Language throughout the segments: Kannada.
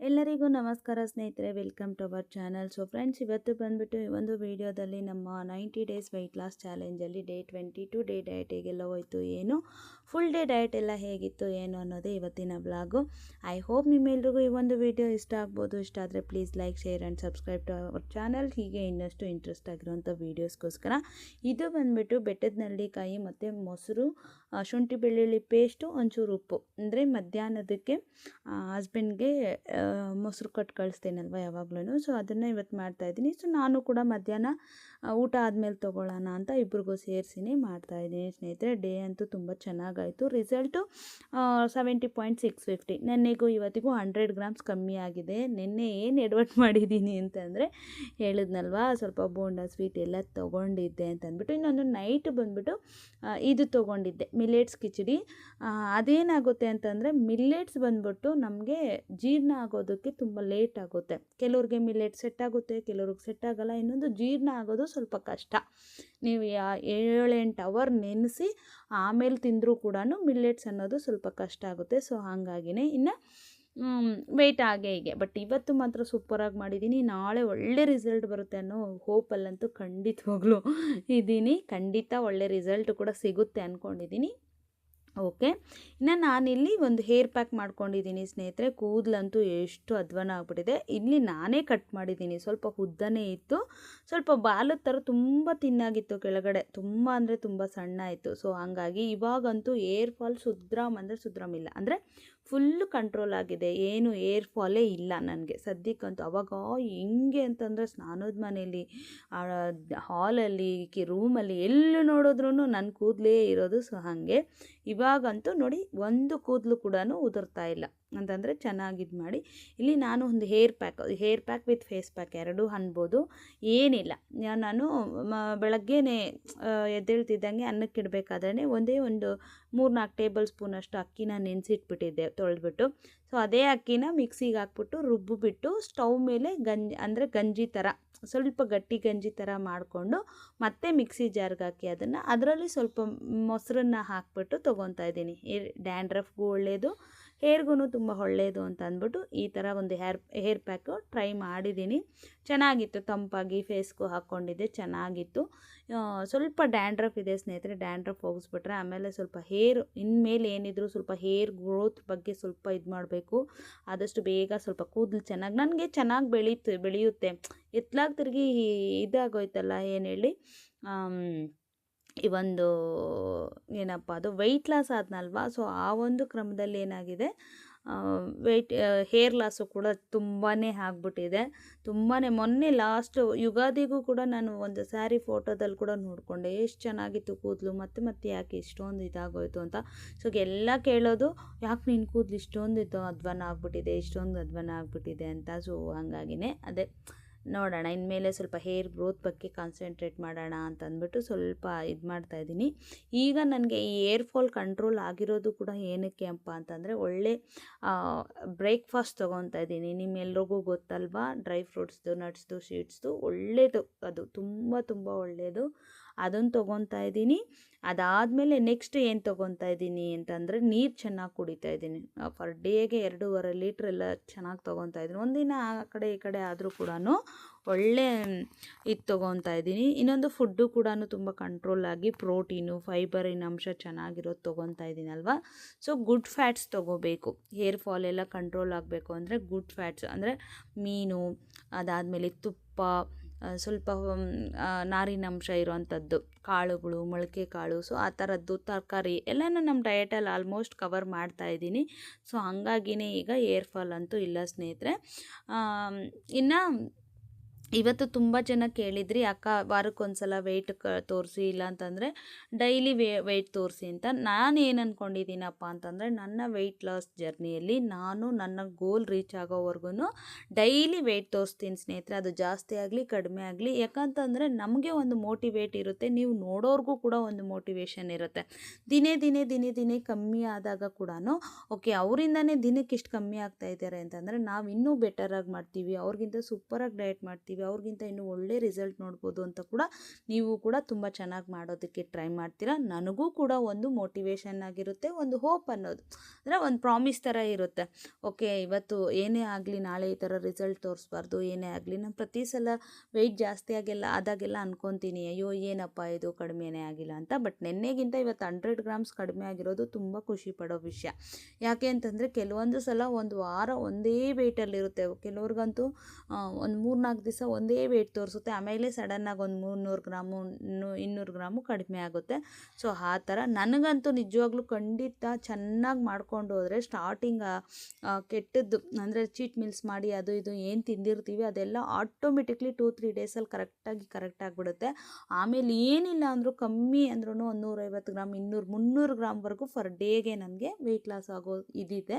ಎಲ್ಲರಿಗೂ ನಮಸ್ಕಾರ ಸ್ನೇಹಿತರೆ welcome to our channel so friends ಇವತ್ತು ಬಂದುಬಿಟ್ಟು ಈ ಒಂದು ವಿಡಿಯೋದಲ್ಲಿ ನಮ್ಮ ninety days weight loss ಚಾಲೆಂಜಲ್ಲಿ day twenty two day diet ಹೇಗೆಲ್ಲ ಹೋಯಿತು, ಏನು ಫುಲ್ ಡೇ ಡಯಟ್ ಎಲ್ಲ ಹೇಗಿತ್ತು, ಏನು ಅನ್ನೋದೇ ಇವತ್ತಿನ ಬ್ಲಾಗು ಐ ಹೋಪ್ ನಿಮ್ಮೆಲ್ರಿಗೂ ಈ ಒಂದು ವಿಡಿಯೋ ಇಷ್ಟ ಆಗ್ಬೋದು. ಇಷ್ಟ ಆದರೆ please like share and subscribe to our channel ಹೀಗೆ ಇನ್ನಷ್ಟು ಇಂಟ್ರೆಸ್ಟ್ ಆಗಿರುವಂಥ ವೀಡಿಯೋಸ್ಗೋಸ್ಕರ ಇದು ಬಂದುಬಿಟ್ಟು ಬೆಟ್ಟದ ನಳ್ಳಿಕಾಯಿ ಮತ್ತು ಮೊಸರು ಶುಂಠಿ ಬೆಳ್ಳುಳ್ಳಿ ಪೇಸ್ಟು ಒಂಚೂರು ಉಪ್ಪು. ಅಂದರೆ ಮಧ್ಯಾಹ್ನದಕ್ಕೆ ಹಸ್ಬೆಂಡ್ಗೆ ಮೊಸರು ಕೊಟ್ಟು ಕಳಿಸ್ತೇನಲ್ವ ಯಾವಾಗ್ಲೂ ಸೊ ಅದನ್ನು ಇವತ್ತು ಮಾಡ್ತಾಯಿದ್ದೀನಿ ಸೊ ನಾನು ಕೂಡ ಮಧ್ಯಾಹ್ನ ಊಟ ಆದಮೇಲೆ ತೊಗೊಳ್ಳೋಣ ಅಂತ ಇಬ್ರಿಗೂ ಸೇರಿಸಿನೇ ಮಾಡ್ತಾಯಿದ್ದೀನಿ ಸ್ನೇಹಿತರೆ. ಡೇ ಅಂತೂ ತುಂಬ ಚೆನ್ನಾಗಾಯಿತು. Result seventy point six fifty ನೆನ್ನೆಗೂ ಇವತ್ತಿಗೂ ಹಂಡ್ರೆಡ್ ಗ್ರಾಮ್ಸ್ ಕಮ್ಮಿ ಆಗಿದೆ. ನಿನ್ನೆ ಏನು ಎಡವಟ್ ಮಾಡಿದ್ದೀನಿ ಅಂತಂದರೆ ಹೇಳಿದ್ನಲ್ವ, ಸ್ವಲ್ಪ ಬೋಂಡ ಸ್ವೀಟ್ ಎಲ್ಲ ತೊಗೊಂಡಿದ್ದೆ ಅಂತ ಅಂದ್ಬಿಟ್ಟು ಇನ್ನೊಂದು ನೈಟ್ ಬಂದುಬಿಟ್ಟು ಇದು ತೊಗೊಂಡಿದ್ದೆ. ಮಿಲೆಟ್ಸ್ ಕಿಚಡಿ. ಅದೇನಾಗುತ್ತೆ ಅಂತಂದರೆ ಮಿಲ್ಲೆಟ್ಸ್ ಬಂದ್ಬಿಟ್ಟು ನಮಗೆ ಜೀರ್ಣ ಆಗೋದಕ್ಕೆ ತುಂಬ ಲೇಟ್ ಆಗುತ್ತೆ. ಕೆಲವ್ರಿಗೆ ಮಿಲ್ಲೆಟ್ ಸೆಟ್ ಆಗುತ್ತೆ, ಕೆಲವ್ರಿಗೆ ಸೆಟ್ ಆಗೋಲ್ಲ. ಇನ್ನೊಂದು ಜೀರ್ಣ ಆಗೋದು ಸ್ವಲ್ಪ ಕಷ್ಟ. ನೀವು ಯಾ, ಏಳೆಂಟು ಅವರ್ ನೆನೆಸಿ ಆಮೇಲೆ ತಿಂದರೂ ಕೂಡ ಮಿಲ್ಲೆಟ್ಸ್ ಅನ್ನೋದು ಸ್ವಲ್ಪ ಕಷ್ಟ ಆಗುತ್ತೆ. ಸೊ ಹಾಗಾಗಿನೇ ಇನ್ನು ವೆಯ್ಟ್ ಆಗೇ ಹೀಗೆ ಬಟ್ ಇವತ್ತು ಮಾತ್ರ ಸೂಪರಾಗಿ ಮಾಡಿದ್ದೀನಿ ನಾಳೆ ಒಳ್ಳೆ ರಿಸಲ್ಟ್ ಬರುತ್ತೆ ಅನ್ನೋ ಹೋಪಲ್ಲಂತೂ ಖಂಡಿತವಾಗ್ಲೂ ಇದ್ದೀನಿ ಖಂಡಿತ ಒಳ್ಳೆ ರಿಸಲ್ಟ್ ಕೂಡ ಸಿಗುತ್ತೆ ಅಂದ್ಕೊಂಡಿದ್ದೀನಿ ಓಕೆ ಇನ್ನು ನಾನಿಲ್ಲಿ ಒಂದು ಹೇರ್ ಪ್ಯಾಕ್ ಮಾಡ್ಕೊಂಡಿದ್ದೀನಿ ಸ್ನೇಹಿತರೆ. ಕೂದಲಂತೂ ಎಷ್ಟು ಅಧ್ವಾನ ಆಗ್ಬಿಟ್ಟಿದೆ. ಇಲ್ಲಿ ನಾನೇ ಕಟ್ ಮಾಡಿದ್ದೀನಿ ಸ್ವಲ್ಪ ಉದ್ದನೇ ಇತ್ತು. ಸ್ವಲ್ಪ ಬಾಲದ ಥರ ತುಂಬ ತಿನ್ನಾಗಿತ್ತು ಕೆಳಗಡೆ. ತುಂಬ ಅಂದರೆ ತುಂಬ ಸಣ್ಣ ಇತ್ತು. ಸೊ ಹಾಗಾಗಿ ಇವಾಗಂತೂ ಏರ್ ಫಾಲ್ ಸುದ್ರಾಮ್ ಅಂದರೆ ಸುದ್ರಾಮ್ ಇಲ್ಲ. ಅಂದರೆ ಫುಲ್ಲು ಕಂಟ್ರೋಲ್ ಆಗಿದೆ. ಏನು ಏರ್ ಫಾಲೇ ಇಲ್ಲ ನನಗೆ. ಸದ್ಯಕ್ಕಂತೂ ಅವಾಗ ಹೆಂಗೆ ಅಂತಂದರೆ ಸ್ನಾನದ ಮನೆಯಲ್ಲಿ ಹಾಲಲ್ಲಿ, ಕಿ, ರೂಮಲ್ಲಿ ಎಲ್ಲೂ ನೋಡಿದ್ರೂ ನನ್ನ ಕೂದಲೇ ಇರೋದು. ಸೊ, ಹಾಗೆ ಇವಾಗಂತೂ ನೋಡಿ ಒಂದು ಕೂದಲು ಕೂಡ ಉದುರ್ತಾ ಇಲ್ಲ. ಅಂತಂದರೆ ಚೆನ್ನಾಗಿ ಇದು ಮಾಡಿ. ಇಲ್ಲಿ ನಾನು ಒಂದು hair pack hair pack with face pack ಎರಡೂ ಅನ್ಬೋದು ಏನಿಲ್ಲ ನಾನು ಬೆಳಗ್ಗೆನೇ ಎದ್ದೇಳ್ತಿದ್ದಂಗೆ ಅನ್ನಕ್ಕೆ ಇಡಬೇಕಾದ್ರೆ ಒಂದೇ ಒಂದು ಮೂರು ನಾಲ್ಕು ಟೇಬಲ್ ಸ್ಪೂನಷ್ಟು ಅಕ್ಕಿನ ನೆನೆಸಿಟ್ಬಿಟ್ಟಿದ್ದೆ, ತೊಳೆದ್ಬಿಟ್ಟು. ಸೊ, ಅದೇ ಅಕ್ಕಿನ ಮಿಕ್ಸಿಗೆ ಹಾಕ್ಬಿಟ್ಟು ರುಬ್ಬಿಬಿಟ್ಟು ಸ್ಟವ್ ಮೇಲೆ ಗಂಜಿ, ಅಂದರೆ ಗಂಜಿ ಥರ, ಸ್ವಲ್ಪ ಗಟ್ಟಿ ಗಂಜಿ ಥರ ಮಾಡಿಕೊಂಡು ಮತ್ತೆ ಮಿಕ್ಸಿ ಜಾರ್ಗೆ ಹಾಕಿ ಅದನ್ನು ಅದರಲ್ಲಿ ಸ್ವಲ್ಪ ಮೊಸರನ್ನ ಹಾಕ್ಬಿಟ್ಟು ತೊಗೊತಾ ಇದ್ದೀನಿ. ಡ್ಯಾಂಡ್ರಫ್ಗೂ ಒಳ್ಳೆಯದು ಹೇರ್ಗೂ ತುಂಬ ಒಳ್ಳೆಯದು ಅಂತ ಅಂದ್ಬಿಟ್ಟು ಈ ಥರ ಒಂದು ಹೇರ್ ಹೇರ್ ಪ್ಯಾಕು ಟ್ರೈ ಮಾಡಿದ್ದೀನಿ. ಚೆನ್ನಾಗಿತ್ತು, ತಂಪಾಗಿ ಫೇಸ್ಗೂ ಹಾಕ್ಕೊಂಡಿದ್ದೆ, ಚೆನ್ನಾಗಿತ್ತು. ಸ್ವಲ್ಪ ಡ್ಯಾಂಡ್ರಫ್ ಇದೆ ಸ್ನೇಹಿತರೆ, ಡ್ಯಾಂಡ್ರಫ್ ಹೋಗಿಸ್ಬಿಟ್ರೆ ಆಮೇಲೆ ಸ್ವಲ್ಪ ಹೇರ್, ಇನ್ಮೇಲೆ ಏನಿದ್ರು ಸ್ವಲ್ಪ ಹೇರ್ ಗ್ರೋತ್ ಬಗ್ಗೆ ಸ್ವಲ್ಪ ಇದು ಮಾಡಬೇಕು. ಆದಷ್ಟು ಬೇಗ ಸ್ವಲ್ಪ ಕೂದಲು ಚೆನ್ನಾಗಿ, ನನಗೆ ಚೆನ್ನಾಗಿ ಬೆಳೀತು, ಬೆಳೆಯುತ್ತೆ. ಎತ್ಲಾಗಿ ತಿರುಗಿ ಇದಾಗೋಯ್ತಲ್ಲ, ಏನು ಹೇಳಿ? ಈ ಒಂದು, ಏನಪ್ಪ ಅದು ವೆಯ್ಟ್ ಲಾಸ್ ಆದನಲ್ವಾ? ಸೊ ಆ ಒಂದು ಕ್ರಮದಲ್ಲಿ ಏನಾಗಿದೆ? ವೆಯ್ಟ್ ಹೇರ್ ಲಾಸು ಕೂಡ ತುಂಬಾ ಆಗ್ಬಿಟ್ಟಿದೆ. ತುಂಬಾ ಮೊನ್ನೆ ಲಾಸ್ಟು ಯುಗಾದಿಗೂ ಕೂಡ ನಾನು ಒಂದು ಸ್ಯಾರಿ ಫೋಟೋದಲ್ಲಿ ಕೂಡ ನೋಡಿಕೊಂಡೆ. ಎಷ್ಟು ಚೆನ್ನಾಗಿತ್ತು ಕೂದಲು, ಮತ್ತೆ ಮತ್ತೆ ಯಾಕೆ ಇಷ್ಟೊಂದು ಇದಾಗೋಯ್ತು ಅಂತ. ಸೊ ಎಲ್ಲ ಕೇಳೋದು, ಯಾಕೆ ನಿನ್ನ ಕೂದಲು ಇಷ್ಟೊಂದು ಇದು ಅಧ್ವಾನ ಆಗ್ಬಿಟ್ಟಿದೆ, ಇಷ್ಟೊಂದು ಅಧ್ವಾನ ಆಗ್ಬಿಟ್ಟಿದೆ ಅಂತ. ಸೊ ಹಾಗಾಗಿನೇ ಅದೇ. ನೋಡೋಣ. ಇನ್ಮೇಲೆ ಸ್ವಲ್ಪ ಹೇರ್ ಗ್ರೋತ್ ಬಗ್ಗೆ ಕಾನ್ಸಂಟ್ರೇಟ್ ಮಾಡೋಣ ಅಂತ ಅಂದ್ಬಿಟ್ಟು ಸ್ವಲ್ಪ ಇದು ಮಾಡ್ತಾ ಇದ್ದೀನಿ. ಈಗ ನನಗೆ ಈ ಏರ್ ಫಾಲ್ ಕಂಟ್ರೋಲ್ ಆಗಿರೋದು ಕೂಡ ಏನಕ್ಕೆ ಅಪ್ಪ ಅಂತಂದರೆ ಒಳ್ಳೆ ಬ್ರೇಕ್ಫಾಸ್ಟ್ ತೊಗೊತಾ ಇದ್ದೀನಿ. ನಿಮ್ಮೆಲ್ರಿಗೂ ಗೊತ್ತಲ್ವಾ? ಡ್ರೈ ಫ್ರೂಟ್ಸ್ದು ನಟ್ಸ್ದು ಶೀಟ್ಸ್ದು ಒಳ್ಳೆಯದು ಅದು ತುಂಬ ತುಂಬ ಒಳ್ಳೆಯದು ಅದನ್ನು ತೊಗೊತಾ ಇದ್ದೀನಿ. ಅದಾದಮೇಲೆ ನೆಕ್ಸ್ಟ್ ಏನು ತೊಗೊತಾ ಇದ್ದೀನಿ ಅಂತಂದರೆ ನೀರು ಚೆನ್ನಾಗಿ ಕುಡಿತಾ ಇದ್ದೀನಿ. ಪರ್ ಡೇಗೆ ಎರಡೂವರೆ ಲೀಟ್ರ್ ಎಲ್ಲ ಚೆನ್ನಾಗಿ ತೊಗೊತಾ ಇದ್ದೀನಿ. ಒಂದಿನ ಆ ಕಡೆ ಈ ಕಡೆ ಆದರೂ ಕೂಡ ಒಳ್ಳೆ, ಇದು ತೊಗೊತಾ ಇದ್ದೀನಿ. ಇನ್ನೊಂದು ಫುಡ್ಡು ಕೂಡ ತುಂಬ ಕಂಟ್ರೋಲ್ ಆಗಿ ಪ್ರೋಟೀನು ಫೈಬರಿನ ಅಂಶ ಚೆನ್ನಾಗಿರೋದು ತೊಗೊತಾ ಅಲ್ವಾ? ಸೊ ಗುಡ್ ಫ್ಯಾಟ್ಸ್ ತೊಗೋಬೇಕು. ಹೇರ್ ಫಾಲ್ ಎಲ್ಲ ಕಂಟ್ರೋಲ್ ಆಗಬೇಕು ಅಂದರೆ ಗುಡ್ ಫ್ಯಾಟ್ಸ್ ಅಂದರೆ ಮೀನು, ಅದಾದಮೇಲೆ ತುಪ್ಪ ಸ್ವಲ್ಪ ನಾರಿನಂಶ ಇರೋವಂಥದ್ದು, ಕಾಳುಗಳು, ಮೊಳಕೆ ಕಾಳು ಸೊ ಆ ಥರದ್ದು ತರಕಾರಿ ಎಲ್ಲನೂ ನಮ್ಮ ಡಯಟಲ್ಲಿ ಆಲ್ಮೋಸ್ಟ್ ಕವರ್ ಮಾಡ್ತಾ ಇದ್ದೀನಿ. ಸೊ ಹಂಗಾಗಿನೇ ಈಗ ಏರ್ ಫಾಲ್ ಅಂತೂ ಇಲ್ಲ ಸ್ನೇಹಿತರೆ. ಇನ್ನು ಇವತ್ತು ತುಂಬ ಜನ ಕೇಳಿದ್ರಿ, ಅಕ್ಕ, ವಾರಕ್ಕೊಂದ್ಸಲ ವೆಯ್ಟ್ ಕ, ತೋರಿಸಿ, ಇಲ್ಲ ಅಂತಂದರೆ ಡೈಲಿ ವೇ ವೆಯ್ಟ್ ತೋರಿಸಿ ಅಂತ. ನಾನು ಏನು ಅಂದ್ಕೊಂಡಿದ್ದೀನಪ್ಪ ಅಂತಂದರೆ, ನನ್ನ ವೆಯ್ಟ್ ಲಾಸ್ ಜರ್ನಿಯಲ್ಲಿ ನಾನು ನನ್ನ ಗೋಲ್ ರೀಚ್ ಆಗೋವರೆಗೂ ಡೈಲಿ ವೆಯ್ಟ್ ತೋರಿಸ್ತೀನಿ ಸ್ನೇಹಿತರೆ. ಅದು ಜಾಸ್ತಿ ಆಗಲಿ, ಕಡಿಮೆ ಆಗಲಿ. ಯಾಕಂತಂದರೆ ನಮಗೆ ಒಂದು ಮೋಟಿವೇಟ್ ಇರುತ್ತೆ, ನೀವು ನೋಡೋರ್ಗೂ ಕೂಡ ಒಂದು ಮೋಟಿವೇಶನ್ ಇರುತ್ತೆ. ದಿನೇ ದಿನೇ ದಿನೇ ದಿನೇ ಕಮ್ಮಿ ಆದಾಗ ಕೂಡ ಓಕೆ, ಅವರಿಂದನೇ ದಿನಕ್ಕೆ ಇಷ್ಟು ಕಮ್ಮಿ ಆಗ್ತಾ ಇದ್ದಾರೆ ಅಂತಂದರೆ, ನಾವು ಇನ್ನೂ ಬೆಟರಾಗಿ ಮಾಡ್ತೀವಿ, ಅವ್ರಿಗಿಂತ ಸೂಪರಾಗಿ ಡಯಟ್ ಮಾಡ್ತೀವಿ ಮಾಡ್ತೀವಿ, ಅವ್ರಿಗಿಂತ ಇನ್ನೂ ಒಳ್ಳೆ ರಿಸಲ್ಟ್ ನೋಡ್ಬೋದು ಅಂತ ಕೂಡ ನೀವು ಕೂಡ ತುಂಬ ಚೆನ್ನಾಗಿ ಮಾಡೋದಕ್ಕೆ ಟ್ರೈ ಮಾಡ್ತೀರಾ. ನನಗೂ ಕೂಡ ಒಂದು ಮೋಟಿವೇಶನ್ ಆಗಿರುತ್ತೆ, ಒಂದು ಹೋಪ್ ಅನ್ನೋದು. ಅಂದರೆ ಒಂದು ಪ್ರಾಮಿಸ್ ಥರ ಇರುತ್ತೆ. ಓಕೆ ಇವತ್ತು ಏನೇ ಆಗಲಿ ನಾಳೆ ಈ ಥರ ರಿಸಲ್ಟ್ ತೋರಿಸ್ಬಾರ್ದು, ಏನೇ ಆಗಲಿ ನಾನು ಪ್ರತಿ ಸಲ ವೆಯ್ಟ್ ಜಾಸ್ತಿ ಆಗಿಲ್ಲ ಆದಾಗೆಲ್ಲ ಅಂದ್ಕೊತೀನಿ ಅಯ್ಯೋ ಏನಪ್ಪ ಇದು ಕಡಿಮೆನೇ ಆಗಿಲ್ಲ ಅಂತ. ಬಟ್ ನಿನ್ನೆಗಿಂತ ಇವತ್ತು ಹಂಡ್ರೆಡ್ ಗ್ರಾಮ್ಸ್ ಕಡಿಮೆ ಆಗಿರೋದು ತುಂಬ ಖುಷಿ ಪಡೋ ವಿಷಯ. ಯಾಕೆ ಅಂತಂದರೆ ಕೆಲವೊಂದು ಸಲ ಒಂದು ವಾರ ಒಂದೇ ವೆಯ್ಟಲ್ಲಿರುತ್ತೆ ಕೆಲವ್ರಿಗಂತೂ ಒಂದು ಮೂರು ನಾಲ್ಕು ಒಂದೇ ವೇಟ್ ತೋರಿಸುತ್ತೆ. ಆಮೇಲೆ ಸಡನ್ನಾಗಿ ಒಂದು ಮುನ್ನೂರು ಗ್ರಾಮು ಇನ್ನೂರು ಗ್ರಾಮು ಕಡಿಮೆ ಆಗುತ್ತೆ. ಸೊ ಆ ಥರ ನನಗಂತೂ ನಿಜವಾಗ್ಲೂ ಖಂಡಿತ ಚೆನ್ನಾಗಿ ಮಾಡ್ಕೊಂಡು ಹೋದರೆ ಸ್ಟಾರ್ಟಿಂಗ್ ಕೆಟ್ಟದ್ದು, ಅಂದರೆ ಚೀಟ್ ಮಿಲ್ಸ್ ಮಾಡಿ ಅದು ಇದು ಏನು ತಿಂದಿರ್ತೀವಿ ಅದೆಲ್ಲ ಆಟೋಮೆಟಿಕ್ಲಿ ಟೂ ತ್ರೀ ಡೇಸಲ್ಲಿ ಕರೆಕ್ಟಾಗಿ ಕರೆಕ್ಟ್ ಆಗಿಬಿಡುತ್ತೆ. ಆಮೇಲೆ ಏನಿಲ್ಲ ಅಂದರೂ ಕಮ್ಮಿ ಅಂದ್ರೂ ಒಂದು ನೂರೈವತ್ತು ಗ್ರಾಮ್, ಇನ್ನೂರು, ಮುನ್ನೂರು ಗ್ರಾಮ್ವರೆಗೂ ಫರ್ ಡೇಗೆ ನನಗೆ ವೆಯ್ಟ್ ಲಾಸ್ ಆಗೋ ಇದಿದೆ.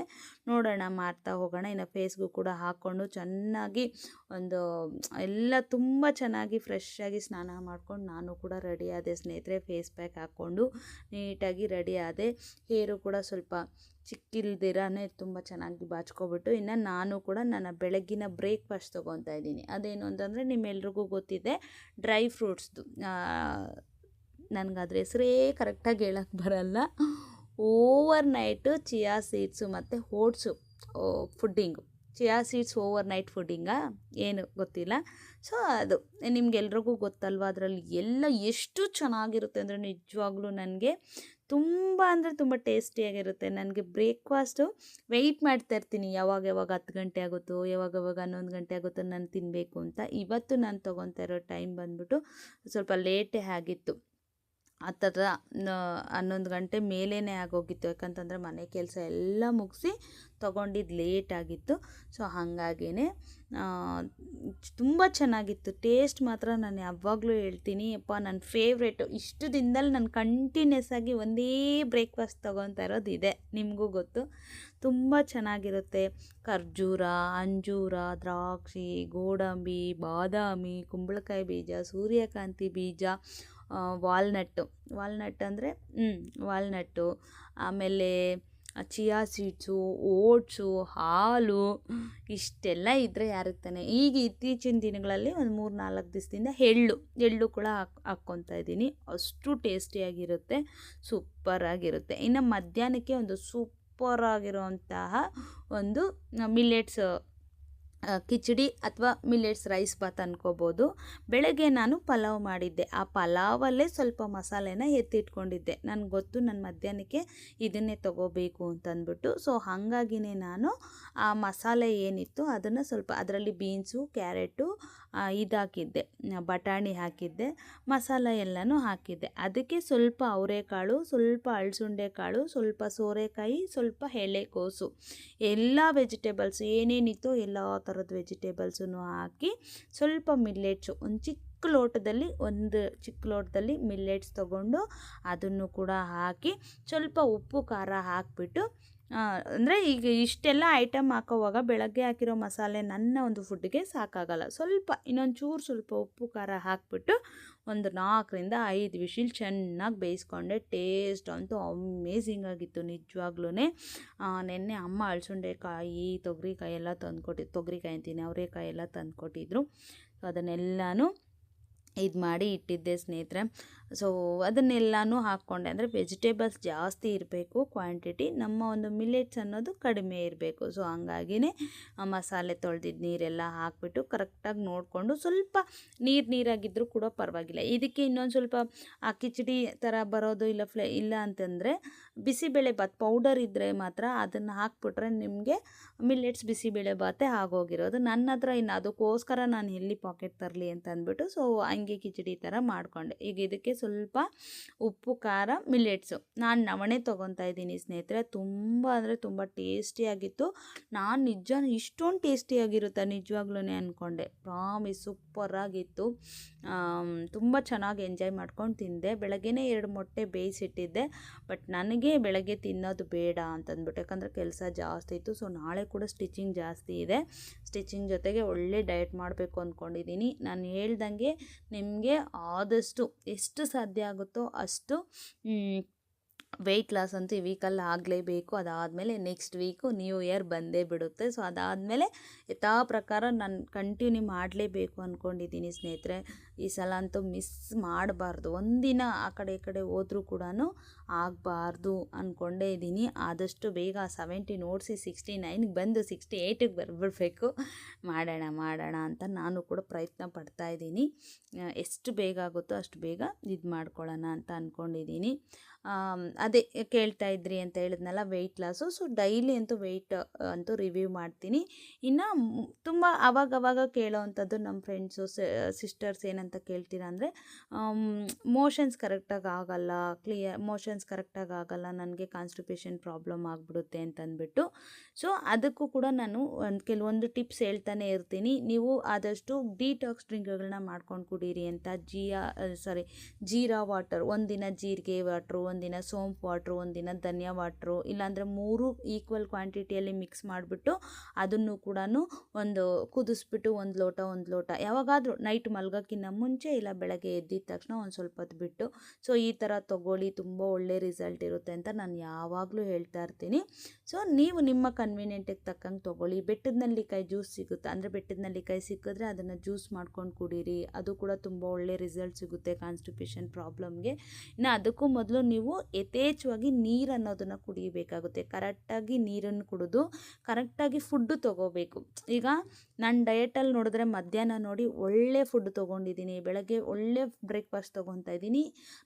ನೋಡೋಣ, ಮಾಡ್ತಾ ಹೋಗೋಣ. ಇನ್ನು ಫೇಸ್ಗೂ ಕೂಡ ಹಾಕ್ಕೊಂಡು ಚೆನ್ನಾಗಿ ಒಂದು ಎಲ್ಲ ತುಂಬ ಚೆನ್ನಾಗಿ ಫ್ರೆಶ್ ಆಗಿ ಸ್ನಾನ ಮಾಡ್ಕೊಂಡು ನಾನು ಕೂಡ ರೆಡಿ ಆದೆ. ಸ್ನೇಹಿತರೆ, ಫೇಸ್ ಪ್ಯಾಕ್ ಹಾಕ್ಕೊಂಡು ನೀಟಾಗಿ ರೆಡಿ ಆದೆ. ಹೇರು ಕೂಡ ಸ್ವಲ್ಪ ಚಿಕ್ಕಿಲ್ದಿರಾನೇ ತುಂಬ ಚೆನ್ನಾಗಿ ಬಾಚ್ಕೊಬಿಟ್ಟು ಇನ್ನು ನಾನು ಕೂಡ ನನ್ನ ಬೆಳಗ್ಗಿನ ಬ್ರೇಕ್ಫಾಸ್ಟ್ ತೊಗೊತಾ ಇದ್ದೀನಿ. ಅದೇನು ಅಂತಂದರೆ ನಿಮ್ಮೆಲ್ರಿಗೂ ಗೊತ್ತಿದೆ, ಡ್ರೈ ಫ್ರೂಟ್ಸ್ದು. ನನಗೆ ಅದ್ರ ಹೆಸರೇ ಕರೆಕ್ಟಾಗಿ ಹೇಳಕ್ಕೆ ಬರಲ್ಲ. ಓವರ್ ನೈಟು ಚಿಯಾ ಸೀಡ್ಸು ಮತ್ತು oats pudding. Chia seeds overnight ಫುಡ್ಡಿಂಗಾ? ಏನು ಗೊತ್ತಿಲ್ಲ. ಸೊ, ಅದು ನಿಮ್ಗೆಲ್ರಿಗೂ ಗೊತ್ತಲ್ವ? ಅದರಲ್ಲಿ ಎಲ್ಲ ಎಷ್ಟು ಚೆನ್ನಾಗಿರುತ್ತೆ ಅಂದರೆ ನಿಜವಾಗ್ಲೂ ನನಗೆ ತುಂಬ ಅಂದರೆ ತುಂಬ ಟೇಸ್ಟಿಯಾಗಿರುತ್ತೆ. ನನಗೆ ಬ್ರೇಕ್ಫಾಸ್ಟು ವೆಯ್ಟ್ ಮಾಡ್ತಾ ಇರ್ತೀನಿ. ಯಾವಾಗ ಯಾವಾಗ ಹತ್ತು ಗಂಟೆ ಆಗುತ್ತೋ, ಯಾವಾಗ ಯಾವಾಗ ಹನ್ನೊಂದು ಗಂಟೆ ಆಗುತ್ತೋ ನಾನು ತಿನ್ನಬೇಕು ಅಂತ. ಇವತ್ತು ನಾನು ತೊಗೊತಾ ಇರೋ ಟೈಮ್ ಬಂದ್ಬಿಟ್ಟು ಸ್ವಲ್ಪ ಲೇಟೇ ಆಗಿತ್ತು. ಹತ್ತತ್ರ ಹನ್ನೊಂದು ಗಂಟೆ ಮೇಲೇ ಆಗೋಗಿತ್ತು. ಯಾಕಂತಂದರೆ ಮನೆ ಕೆಲಸ ಎಲ್ಲ ಮುಗಿಸಿ ತೊಗೊಂಡಿದ್ದು ಲೇಟ್ ಆಗಿತ್ತು. ಸೊ ಹಾಗಾಗಿನೇ ತುಂಬ ಚೆನ್ನಾಗಿತ್ತು. ಟೇಸ್ಟ್ ಮಾತ್ರ ನಾನು ಯಾವಾಗಲೂ ಹೇಳ್ತೀನಿ. ಅಪ್ಪ ನನ್ನ ಫೇವ್ರೇಟು ಇಷ್ಟು ದಿನದಲ್ಲಿ ನಾನು ಕಂಟಿನ್ಯೂಸ್ ಆಗಿ ಒಂದೇ ಬ್ರೇಕ್ಫಾಸ್ಟ್ ತೊಗೊತಾ ಇರೋದು ಇದೆ. ನಿಮಗೂ ಗೊತ್ತು. ತುಂಬ ಚೆನ್ನಾಗಿರುತ್ತೆ. ಖರ್ಜೂರ, ಅಂಜೂರ, ದ್ರಾಕ್ಷಿ, ಗೋಡಂಬಿ, ಬಾದಾಮಿ, ಕುಂಬಳಕಾಯಿ ಬೀಜ, ಸೂರ್ಯಕಾಂತಿ ಬೀಜ ವಾಲ್ನಟ್ಟು. ವಾಲ್ನಟ್ ಅಂದರೆ ವಾಲ್ನಟ್ಟು. ಆಮೇಲೆ ಚಿಯಾ ಸೀಡ್ಸು, ಓಟ್ಸು, ಹಾಲು, ಇಷ್ಟೆಲ್ಲ ಇದ್ದರೆ ಯಾರಿಗೆ ತಾನೆ. ಈಗ ಇತ್ತೀಚಿನ ದಿನಗಳಲ್ಲಿ ಒಂದು ಮೂರು ನಾಲ್ಕು ದಿವಸದಿಂದ ಎಳ್ಳು. ಎಳ್ಳು ಕೂಡ ಹಾಕ್, ಹಾಕ್ಕೊತಾ ಇದ್ದೀನಿ. ಅಷ್ಟು ಟೇಸ್ಟಿಯಾಗಿರುತ್ತೆ. ಸೂಪರಾಗಿರುತ್ತೆ. ಇನ್ನು ಮಧ್ಯಾಹ್ನಕ್ಕೆ ಒಂದು ಸೂಪರಾಗಿರುವಂತಹ ಒಂದು ಮಿಲ್ಲೆಟ್ಸ್ ಕಿಚಡಿ ಅಥವಾ ಮಿಲ್ಲೆಟ್ಸ್ ರೈಸ್ ಬಾತ್ ಅನ್ಕೋಬೋದು. ಬೆಳಗ್ಗೆ ನಾನು ಪಲಾವ್ ಮಾಡಿದ್ದೆ. ಆ ಪಲಾವಲ್ಲೇ ಸ್ವಲ್ಪ ಮಸಾಲೆನ ಎತ್ತಿಟ್ಕೊಂಡಿದ್ದೆ. ನನಗೆ ಗೊತ್ತು ನನ್ನ ಮಧ್ಯಾಹ್ನಕ್ಕೆ ಇದನ್ನೇ ತೊಗೋಬೇಕು ಅಂತಂದ್ಬಿಟ್ಟು. ಸೊ, ಹಾಗಾಗಿನೇ ನಾನು ಆ ಮಸಾಲೆ ಏನಿತ್ತು ಅದನ್ನು ಸ್ವಲ್ಪ, ಅದರಲ್ಲಿ ಬೀನ್ಸು, ಕ್ಯಾರೆಟು ಇದು ಹಾಕಿದ್ದೆ ಬಟಾಣಿ ಹಾಕಿದ್ದೆ, ಮಸಾಲ ಎಲ್ಲನೂ ಹಾಕಿದ್ದೆ. ಅದಕ್ಕೆ ಸ್ವಲ್ಪ ಅವರೆಕಾಳು, ಸ್ವಲ್ಪ ಅಳಸುಂಡೆ ಕಾಳು ಸ್ವಲ್ಪ ಸೋರೆಕಾಯಿ, ಸ್ವಲ್ಪ ಎಳೆಕೋಸು ಎಲ್ಲ ವೆಜಿಟೇಬಲ್ಸು, ಏನೇನಿತ್ತು ಎಲ್ಲ ಥರದ ವೆಜಿಟೇಬಲ್ಸೂ ಹಾಕಿ ಸ್ವಲ್ಪ ಮಿಲ್ಲೆಟ್ಸು. ಒಂದು ಚಿಕ್ಕ ಲೋಟದಲ್ಲಿ, ಒಂದು ಚಿಕ್ಕ ಲೋಟದಲ್ಲಿ ಮಿಲ್ಲೆಟ್ಸ್ ತಗೊಂಡು ಅದನ್ನು ಕೂಡ ಹಾಕಿ ಸ್ವಲ್ಪ ಉಪ್ಪು ಖಾರ ಹಾಕಿಬಿಟ್ಟು ಅಂದರೆ ಈಗ ಇಷ್ಟೆಲ್ಲ ಐಟಮ್ ಹಾಕೋವಾಗ ಬೆಳಗ್ಗೆ ಹಾಕಿರೋ ಮಸಾಲೆ ನನ್ನ ಒಂದು ಫುಡ್ಗೆ ಸಾಕಾಗಲ್ಲ. ಸ್ವಲ್ಪ ಇನ್ನೊಂದು ಚೂರು ಸ್ವಲ್ಪ ಉಪ್ಪು, ಖಾರ ಹಾಕಿಬಿಟ್ಟು ಒಂದು ನಾಲ್ಕರಿಂದ ಐದು ವಿಶಿಲ್ ಚೆನ್ನಾಗಿ ಬೇಯಿಸ್ಕೊಂಡೆ. ಟೇಸ್ಟ್ ಅಂತೂ ಅಮೇಝಿಂಗ್ ಆಗಿತ್ತು ನಿಜವಾಗ್ಲೂ ನೆನ್ನೆ ಅಮ್ಮ ಅಳಸುಂಡೆಕಾಯಿ, ತೊಗರಿಕಾಯಿ ಎಲ್ಲ ತಂದುಕೊಟ್ಟಿದ್ದು ತೊಗರಿಕಾಯಿ ಅಂತೀನಿ, ಅವರೇಕಾಯಿ ಎಲ್ಲ ತಂದುಕೊಟ್ಟಿದ್ರು. ಸೊ ಅದನ್ನೆಲ್ಲನೂ ಇದು ಮಾಡಿ ಇಟ್ಟಿದ್ದೆ ಸ್ನೇಹಿತರೆ. ಸೊ ಅದನ್ನೆಲ್ಲನೂ ಹಾಕ್ಕೊಂಡೆ. ಅಂದರೆ ವೆಜಿಟೇಬಲ್ಸ್ ಜಾಸ್ತಿ ಇರಬೇಕು ಕ್ವಾಂಟಿಟಿ ನಮ್ಮ ಒಂದು ಮಿಲೆಟ್ಸ್ ಅನ್ನೋದು ಕಡಿಮೆ ಇರಬೇಕು. ಸೊ ಹಂಗಾಗಿನೇ ಮಸಾಲೆ ತೊಳೆದಿದ್ದ ನೀರೆಲ್ಲ ಹಾಕಿಬಿಟ್ಟು ಕರೆಕ್ಟಾಗಿ ನೋಡಿಕೊಂಡು ಸ್ವಲ್ಪ ನೀರು ನೀರಾಗಿದ್ದರೂ ಕೂಡ ಪರವಾಗಿಲ್ಲ. ಇದಕ್ಕೆ ಇನ್ನೊಂದು ಸ್ವಲ್ಪ ಆ ಕಿಚಡಿ ಥರ ಬರೋದು ಇಲ್ಲ ಫ್ಲೇ, ಇಲ್ಲ ಅಂತಂದರೆ ಬಿಸಿಬೇಳೆ ಬಾತ್ ಪೌಡರ್ ಇದ್ದರೆ ಮಾತ್ರ ಅದನ್ನು ಹಾಕ್ಬಿಟ್ರೆ ನಿಮಗೆ ಮಿಲ್ಲೆಟ್ಸ್ ಬಿಸಿಬೇಳೆ ಬಾತೆ ಆಗೋಗಿರೋದು. ನನ್ನ ಹತ್ರ ಇನ್ನು ಅದಕ್ಕೋಸ್ಕರ ನಾನು ಎಲ್ಲಿ ಪಾಕೆಟ್ ತರಲಿ ಅಂತ ಅಂದ್ಬಿಟ್ಟು ಸೊ ಹಂಗೆ ಕಿಚಡಿ ಥರ ಮಾಡಿಕೊಂಡೆ. ಈಗ ಇದಕ್ಕೆ ಸ್ವಲ್ಪ ಉಪ್ಪು, ಖಾರ ಮಿಲ್ಲೆಟ್ಸು ನಾನು ನವಣೆ ತೊಗೊತಾ ಇದ್ದೀನಿ ಸ್ನೇಹಿತರೆ. ತುಂಬ ಅಂದರೆ ತುಂಬ ಟೇಸ್ಟಿಯಾಗಿತ್ತು ನಾನು ನಿಜ ಇಷ್ಟೊಂದು ಟೇಸ್ಟಿಯಾಗಿರುತ್ತೆ ನಿಜವಾಗ್ಲೂ ಅಂದ್ಕೊಂಡೆ ಪ್ರಾಮಿಸ್ ಸೂಪರಾಗಿತ್ತು ತುಂಬ ಚೆನ್ನಾಗಿ ಎಂಜಾಯ್ ಮಾಡ್ಕೊಂಡು ತಿಂದೆ. ಬೆಳಗ್ಗೆನೇ ಎರಡು ಮೊಟ್ಟೆ ಬೇಯಿಸಿಟ್ಟಿದ್ದೆ. ಬಟ್ ನನಗೆ ಬೆಳಗ್ಗೆ ತಿನ್ನೋದು ಬೇಡ ಅಂತಂದ್ಬಿಟ್ಟು, ಯಾಕಂದರೆ ಕೆಲಸ ಜಾಸ್ತಿ ಇತ್ತು. ಸೊ ನಾಳೆ ಕೂಡ ಸ್ಟಿಚಿಂಗ್ ಜಾಸ್ತಿ ಇದೆ. ಸ್ಟಿಚಿಂಗ್ ಜೊತೆಗೆ ಒಳ್ಳೆ ಡಯಟ್ ಮಾಡಬೇಕು ಅಂದ್ಕೊಂಡಿದ್ದೀನಿ ನಾನು ಹೇಳ್ದಂಗೆ ನಿಮಗೆ ಆದಷ್ಟು, ಎಷ್ಟು ಸಾಧ್ಯ ಆಗುತ್ತೋ ಅಷ್ಟು ವೆಯ್ಟ್ ಲಾಸ್ ಅಂತೂ ಈ ವೀಕಲ್ಲಿ ಆಗಲೇಬೇಕು. ಅದಾದಮೇಲೆ ನೆಕ್ಸ್ಟ್ ವೀಕು ನ್ಯೂ ಇಯರ್ ಬಂದೇ ಬಿಡುತ್ತೆ. ಸೊ ಅದಾದಮೇಲೆ ಯಥಾ ಪ್ರಕಾರ ನಾನು ಕಂಟಿನ್ಯೂ ಮಾಡಲೇಬೇಕು ಅಂದ್ಕೊಂಡಿದ್ದೀನಿ ಸ್ನೇಹಿತರೆ. ಈ ಸಲ ಅಂತೂ ಮಿಸ್ ಮಾಡಬಾರ್ದು. ಒಂದಿನ ಆ ಕಡೆ ಈ ಕಡೆ ಹೋದರೂ ಕೂಡ ಆಗಬಾರ್ದು ಅಂದ್ಕೊಂಡೇ ಇದ್ದೀನಿ. ಆದಷ್ಟು ಬೇಗ ಸೆವೆಂಟಿ ನೋಡಿಸಿ ಸಿಕ್ಸ್ಟಿ ನೈನ್ಗೆ ಬಂದು ಸಿಕ್ಸ್ಟಿ ಏಯ್ಟಿಗೆ ಬರ್ಬಿಡ್ಬೇಕು ಮಾಡೋಣ ಮಾಡೋಣ ಅಂತ ನಾನು ಕೂಡ ಪ್ರಯತ್ನ ಪಡ್ತಾ ಇದ್ದೀನಿ. ಎಷ್ಟು ಬೇಗ ಆಗುತ್ತೋ ಅಷ್ಟು ಬೇಗ ಇದು ಮಾಡ್ಕೊಳ್ಳೋಣ ಅಂತ ಅಂದ್ಕೊಂಡಿದ್ದೀನಿ ಅದೇ ಕೇಳ್ತಾ ಇದ್ರಿ ಅಂತ ಹೇಳಿದ್ನಲ್ಲ ವೆಯ್ಟ್ ಲಾಸು ಸೊ ಡೈಲಿ ಅಂತೂ ವೆಯ್ಟ್ ಅಂತೂ ರಿವ್ಯೂ ಮಾಡ್ತೀನಿ. ಇನ್ನು ತುಂಬ ಅವಾಗವಾಗ ಕೇಳೋವಂಥದ್ದು ನಮ್ಮ ಫ್ರೆಂಡ್ಸು ಸಿಸ್ಟರ್ಸ್ ಏನಂತ ಕೇಳ್ತೀರಾ ಅಂದರೆ ಮೋಷನ್ಸ್ ಕರೆಕ್ಟಾಗಿ ಆಗಲ್ಲ ಕ್ಲಿಯರ್ ಮೋಷನ್ಸ್ ಕರೆಕ್ಟಾಗಿ ಆಗಲ್ಲ, ನನಗೆ ಕಾನ್ಸ್ಟಿಪೇಷನ್ ಪ್ರಾಬ್ಲಮ್ ಆಗಿಬಿಡುತ್ತೆ ಅಂತಂದ್ಬಿಟ್ಟು ಸೊ ಅದಕ್ಕೂ ಕೂಡ ನಾನು ಒಂದು, ಕೆಲವೊಂದು ಟಿಪ್ಸ್ ಹೇಳ್ತಾನೆ ಇರ್ತೀನಿ. ನೀವು ಆದಷ್ಟು ಡಿಟಾಕ್ಸ್ ಡ್ರಿಂಕ್ಗಳನ್ನ ಮಾಡ್ಕೊಂಡು ಕುಡೀರಿ ಅಂತ. ಜಿಯಾ ಸಾರಿ ಜೀರಾ ವಾಟರ್ ಒಂದಿನ ಜೀರಿಗೆ ವಾಟ್ರು ಒಂದಿನ ಸೋಂಪು ವಾಟ್ರು ಒಂದಿನ ಧನಿಯಾ ವಾಟ್ರು ಇಲ್ಲಾಂದರೆ ಮೂರು ಈಕ್ವಲ್ ಕ್ವಾಂಟಿಟಿಯಲ್ಲಿ ಮಿಕ್ಸ್ ಮಾಡಿಬಿಟ್ಟು ಅದನ್ನು ಕೂಡ ಒಂದು ಕುದಿಸ್ಬಿಟ್ಟು ಒಂದು ಲೋಟ ಒಂದು ಲೋಟ, ಯಾವಾಗಾದರೂ ನೈಟ್ ಮಲ್ಗೋಕ್ಕಿಂತ ಮುಂಚೆ ಇಲ್ಲ, ಬೆಳಗ್ಗೆ ಎದ್ದಿದ ತಕ್ಷಣ ಒಂದು ಸ್ವಲ್ಪ ಹೊತ್ತು ಬಿಟ್ಟು, ಸೊ, ಈ ಥರ ತೊಗೊಳ್ಳಿ, ತುಂಬ ಒಳ್ಳೆ ರಿಸಲ್ಟ್ ಇರುತ್ತೆ ಅಂತ ನಾನು ಯಾವಾಗಲೂ ಹೇಳ್ತಾ ಇರ್ತೀನಿ. ಸೊ, ನೀವು ನಿಮ್ಮ ಕನ್ವೀನಿಯೆಂಟಿಗೆ ತಕ್ಕಂಗೆ ತೊಗೊಳ್ಳಿ. ಬೆಟ್ಟದ ನಲ್ಲಿಕಾಯಿ ಜ್ಯೂಸ್ ಸಿಗುತ್ತೆ? ಅಂದರೆ ಬೆಟ್ಟದ ನೆಲ್ಲಿಕಾಯಿ ಸಿಕ್ಕಿದ್ರೆ ಅದನ್ನು ಜ್ಯೂಸ್ ಮಾಡ್ಕೊಂಡು ಕುಡೀರಿ. ಅದು ಕೂಡ ತುಂಬ ಒಳ್ಳೆ ರಿಸಲ್ಟ್ ಸಿಗುತ್ತೆ ಕಾನ್ಸ್ಟಿಪೇಷನ್ ಪ್ರಾಬ್ಲಮ್ಗೆ ಇನ್ನು ಅದಕ್ಕೂ ಮೊದಲು ನೀವು ಯಥೇಚ್ಛವಾಗಿ ನೀರು ಅನ್ನೋದನ್ನು ಕುಡಿಯಬೇಕಾಗುತ್ತೆ ಕರೆಕ್ಟಾಗಿ ನೀರನ್ನು ಕುಡಿದು ಕರೆಕ್ಟಾಗಿ ಫುಡ್ಡು ತೊಗೋಬೇಕು. ಈಗ ನಾನು ಡಯಟಲ್ಲಿ ನೋಡಿದ್ರೆ ಮಧ್ಯಾಹ್ನ ನೋಡಿ ಒಳ್ಳೆ ಫುಡ್ ತೊಗೊಂಡಿದ್ದೀನಿ ಬೆಳಗ್ಗೆ ಒಳ್ಳೆ ಬ್ರೇಕ್ಫಾಸ್ಟ್ ತೊಗೊತಾ ಇದ್ದೀನಿ.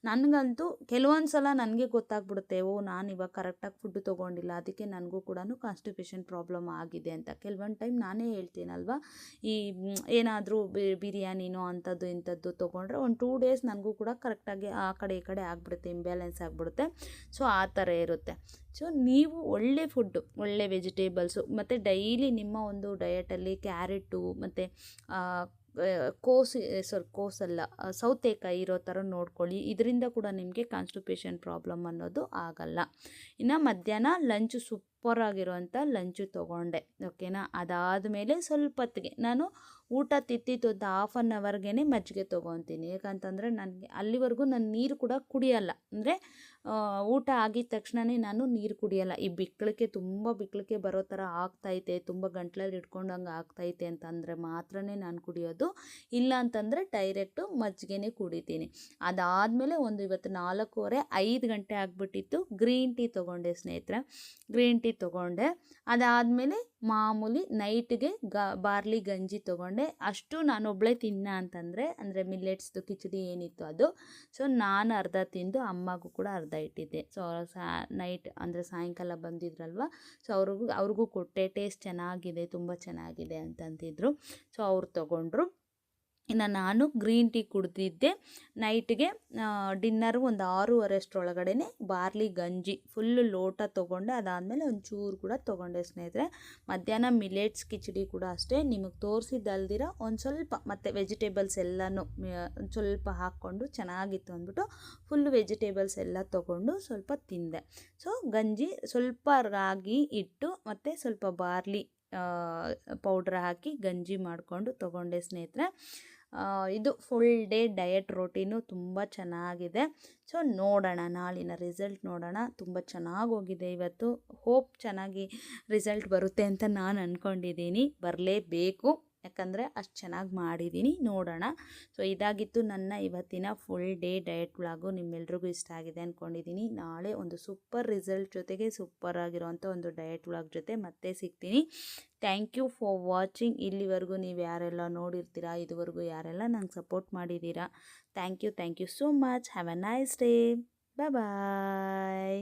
ನನಗಂತೂ ಕೆಲವೊಂದು ಸಲ ನನಗೆ ಗೊತ್ತಾಗ್ಬಿಡುತ್ತೆ, ಓ ನಾನು ಇವಾಗ ಕರೆಕ್ಟಾಗಿ ಫುಡ್ ತೊಗೊಂಡಿಲ್ಲ, ಅದಕ್ಕೆ ನನಗೂ ಕೂಡ ಕಾನ್ಸ್ಟಿಪೇಷನ್ ಪ್ರಾಬ್ಲಮ್ ಆಗಿದೆ ಅಂತ. ಕೆಲವೊಂದು ಟೈಮ್ ನಾನೇ ಹೇಳ್ತೀನಲ್ವ, ಈ ಏನಾದರೂ ಬಿರಿಯಾನಿನೋ ಅಂಥದ್ದು ಇಂಥದ್ದು ತೊಗೊಂಡ್ರೆ ಒಂದು ಟೂ ಡೇಸ್ ನನಗೂ ಕೂಡ ಕರೆಕ್ಟಾಗಿ ಆ ಕಡೆ ಈ ಕಡೆ ಆಗಿಬಿಡುತ್ತೆ ಇಂಬ್ಯಾಲೆನ್ಸ್ ಆಗಿಬಿಡುತ್ತೆ. ಸೊ ಆ ಥರ ಇರುತ್ತೆ. ಸೊ ನೀವು ಒಳ್ಳೆ ಫುಡ್ಡು ಒಳ್ಳೆ ವೆಜಿಟೇಬಲ್ಸು ಮತ್ತು ಡೈಲಿ ನಿಮ್ಮ ಒಂದು ಡಯಟಲ್ಲಿ ಕ್ಯಾರೆಟು ಮತ್ತು ಕೋಸು ಸಾರಿ ಕೋಸಲ್ಲ ಸೌತೆಕಾಯಿ ಇರೋ ಥರ ನೋಡ್ಕೊಳ್ಳಿ. ಇದರಿಂದ ಕೂಡ ನಿಮಗೆ ಕಾನ್ಸ್ಟಿಪೇಷನ್ ಪ್ರಾಬ್ಲಮ್ ಅನ್ನೋದು ಆಗಲ್ಲ. ಇನ್ನು ಮಧ್ಯಾಹ್ನ ಲಂಚು ಸೂಪರಾಗಿರೋವಂಥ ಲಂಚು ತೊಗೊಂಡೆ ಓಕೆನಾ ಅದಾದಮೇಲೆ ಸ್ವಲ್ಪ ಹೊತ್ತಿಗೆ ನಾನು ಊಟ ತಿತ್ತಿತ್ತು ಒಂದು ಹಾಫ್ ಆನ್ ಅವರ್ಗೆ ಮಜ್ಜಿಗೆ ತೊಗೊತೀನಿ. ಯಾಕಂತಂದರೆ ನನಗೆ ಅಲ್ಲಿವರೆಗೂ ನಾನು ನೀರು ಕೂಡ ಕುಡಿಯಲ್ಲ. ಅಂದರೆ ಊಟ ಆಗಿದ ತಕ್ಷಣವೇ ನಾನು ನೀರು ಕುಡಿಯೋಲ್ಲ. ಈ ಬಿಕ್ಕಳಿಕೆ ತುಂಬ ಬಿಕ್ಕಳಿಕೆ ಬರೋ ಥರ ಆಗ್ತೈತೆ, ತುಂಬ ಗಂಟ್ಲಲ್ಲಿ ಇಟ್ಕೊಂಡಂಗೆ ಆಗ್ತೈತೆ ಅಂತಂದರೆ ಮಾತ್ರನೇ ನಾನು ಕುಡಿಯೋದು. ಇಲ್ಲ ಅಂತಂದರೆ ಡೈರೆಕ್ಟು ಮಜ್ಜಿಗೆನೇ ಕುಡಿತೀನಿ. ಅದಾದಮೇಲೆ ಒಂದು ಇವತ್ತು ನಾಲ್ಕೂವರೆ, ಐದು ಗಂಟೆ ಆಗಿಬಿಟ್ಟಿತ್ತು. ಗ್ರೀನ್ ಟೀ ತೊಗೊಂಡೆ ಸ್ನೇಹಿತರೆ. ಗ್ರೀನ್ ಟೀ ತೊಗೊಂಡೆ. ಅದಾದಮೇಲೆ ಮಾಮೂಲಿ ನೈಟ್ಗೆ ಗ, ಬಾರ್ಲಿ ಗಂಜಿ ತೊಗೊಂಡೆ. ಅಷ್ಟು ನಾನೊಬ್ಬಳೇ ತಿನ್ನ ಅಂತಂದರೆ, ಅಂದರೆ ಮಿಲ್ಲೆಟ್ಸ್ದು ಕಿಚಡಿ ಏನಿತ್ತು ಅದು. ಸೊ ನಾನು ಅರ್ಧ ತಿಂದು ಅಮ್ಮಗೂ ಕೂಡ ಅರ್ಧ ಇಟ್ಟಿದ್ದೆ. ಸೊ ಸಾ ನೈಟ್ ಅಂದರೆ ಸಾಯಂಕಾಲ ಬಂದಿದ್ರಲ್ವ? ಸೊ ಅವ್ರಿಗೂ ಅವ್ರಿಗೂ ಕೊಟ್ಟೆ ಟೇಸ್ಟ್ ಚೆನ್ನಾಗಿದೆ, ತುಂಬ ಚೆನ್ನಾಗಿದೆ ಅಂತಂತಿದ್ರು. ಸೊ ಅವ್ರು ತೊಗೊಂಡ್ರು. ಇನ್ನು ನಾನು ಗ್ರೀನ್ ಟೀ ಕುಡ್ದಿದ್ದೆ ನೈಟ್ಗೆ ಡಿನ್ನರ್ ಒಂದು ಆರೂವರೆ ಅಷ್ಟರೊಳಗಡೆ ಬಾರ್ಲಿ ಗಂಜಿ ಫುಲ್ಲು ಲೋಟ ತೊಗೊಂಡೆ, ಅದಾದಮೇಲೆ ಒಂಚೂರು ಕೂಡ ತೊಗೊಂಡೆ ಸ್ನೇಹಿತರೆ. ಮಧ್ಯಾಹ್ನ ಮಿಲೆಟ್ಸ್ ಕಿಚಡಿ ಕೂಡ ಅಷ್ಟೇ, ನಿಮಗೆ ತೋರಿಸಿದ್ದಲ್ದಿರ ಒಂದು ಸ್ವಲ್ಪ, ಮತ್ತು ವೆಜಿಟೇಬಲ್ಸ್ ಎಲ್ಲನೂ ಒಂದು ಸ್ವಲ್ಪ ಹಾಕ್ಕೊಂಡು ಚೆನ್ನಾಗಿತ್ತು ಅಂದ್ಬಿಟ್ಟು ಫುಲ್ಲು ವೆಜಿಟೇಬಲ್ಸ್ ಎಲ್ಲ ತೊಗೊಂಡು ಸ್ವಲ್ಪ ತಿಂದೆ. ಸೊ, ಗಂಜಿ ಸ್ವಲ್ಪ ರಾಗಿ ಇಟ್ಟು, ಮತ್ತು ಸ್ವಲ್ಪ ಬಾರ್ಲಿ ಪೌಡ್ರ್ ಹಾಕಿ ಗಂಜಿ ಮಾಡಿಕೊಂಡು ತೊಗೊಂಡೆ ಸ್ನೇಹಿತರೆ. ಇದು ಫುಲ್ ಡೇ ಡಯಟ್ ರೋಟೀನು ತುಂಬ ಚೆನ್ನಾಗಿದೆ. ಸೊ ನೋಡೋಣ, ನಾಳಿನ ರಿಸಲ್ಟ್ ನೋಡೋಣ. ತುಂಬ ಚೆನ್ನಾಗಿ ಹೋಗಿದೆ ಇವತ್ತು. ಹೋಪ್ ಚೆನ್ನಾಗಿ ರಿಸಲ್ಟ್ ಬರುತ್ತೆ ಅಂತ ನಾನು ಅಂದ್ಕೊಂಡಿದ್ದೀನಿ ಬರಲೇಬೇಕು. ಯಾಕಂದರೆ ಅಷ್ಟು ಚೆನ್ನಾಗಿ ಮಾಡಿದ್ದೀನಿ ನೋಡೋಣ. ಸೊ ಇದಾಗಿತ್ತು ನನ್ನ ಇವತ್ತಿನ ಫುಲ್ ಡೇ ಡಯಟ್ ವ್ಲಾಗು ನಿಮ್ಮೆಲ್ರಿಗೂ ಇಷ್ಟ ಆಗಿದೆ ಅಂದ್ಕೊಂಡಿದ್ದೀನಿ ನಾಳೆ ಒಂದು ಸೂಪರ್ ರಿಸಲ್ಟ್ ಜೊತೆಗೆ ಸೂಪರ್ ಆಗಿರೋವಂಥ ಒಂದು ಡಯಟ್ ವ್ಲಾಗ್ ಜೊತೆ ಮತ್ತೆ ಸಿಗ್ತೀನಿ. ಥ್ಯಾಂಕ್ ಯು ಫಾರ್ ವಾಚಿಂಗ್ ಇಲ್ಲಿವರೆಗೂ ನೀವು ಯಾರೆಲ್ಲ ನೋಡಿರ್ತೀರಾ, ಇದುವರೆಗೂ ಯಾರೆಲ್ಲ ನಂಗೆ ಸಪೋರ್ಟ್ ಮಾಡಿದ್ದೀರಾ thank you thank you so much have a nice day bye